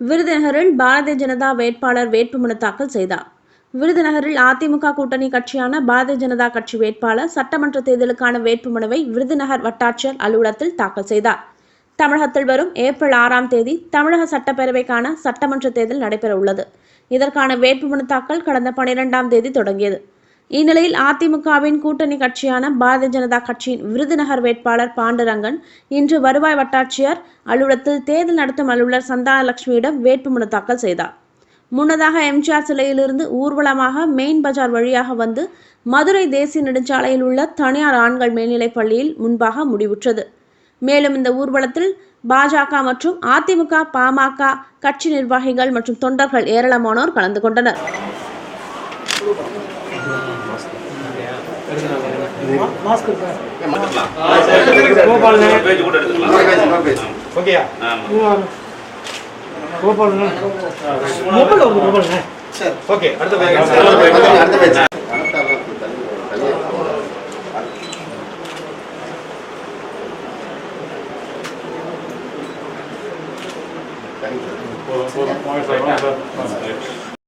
விருதுநகரில் பாரதிய ஜனதா வேட்பாளர் வேட்புமனு தாக்கல் செய்தார். விருதுநகரில் அதிமுக கூட்டணி கட்சியான பாரதிய ஜனதா கட்சி வேட்பாளர் சட்டமன்ற தேர்தலுக்கான வேட்புமனுவை விருதுநகர் வட்டாட்சியர் அலுவலகத்தில் தாக்கல் செய்தார். தமிழகத்தில் வரும் ஏப்ரல் ஆறாம் தேதி தமிழக சட்டப்பேரவைக்கான சட்டமன்ற தேர்தல் நடைபெற உள்ளது இதற்கான வேட்புமனு தாக்கல் கடந்த பனிரெண்டாம் தேதி தொடங்கியது. இந்நிலையில் அதிமுகவின் கூட்டணி கட்சியான பாரதிய ஜனதா கட்சியின் விருதுநகர் வேட்பாளர் பாண்டுரங்கன் இன்று வருவாய் வட்டாட்சியர் அலுவலகத்தில் தேர்தல் நடத்தும் அலுவலர் சந்தானலட்சுமியிடம் வேட்புமனு தாக்கல் செய்தார். முன்னதாக எம்ஜிஆர் சிலையிலிருந்து ஊர்வலமாக மெயின் பஜார் வழியாக வந்து மதுரை தேசிய நெடுஞ்சாலையில் உள்ள தனியார் ஆண்கள் மேல்நிலைப் பள்ளியில் முன்பாக முடிவுற்றது. மேலும் இந்த ஊர்வலத்தில் பாஜக மற்றும் அதிமுக பாமக கட்சி நிர்வாகிகள் மற்றும் தொண்டர்கள் ஏராளமானோர் கலந்து கொண்டனர். ஓகேயா ஆமா கோபால் மொபைல் வருது மொபைல் ஓகே அடுத்த பேஜ் போதும் போதும் வாங்க சார்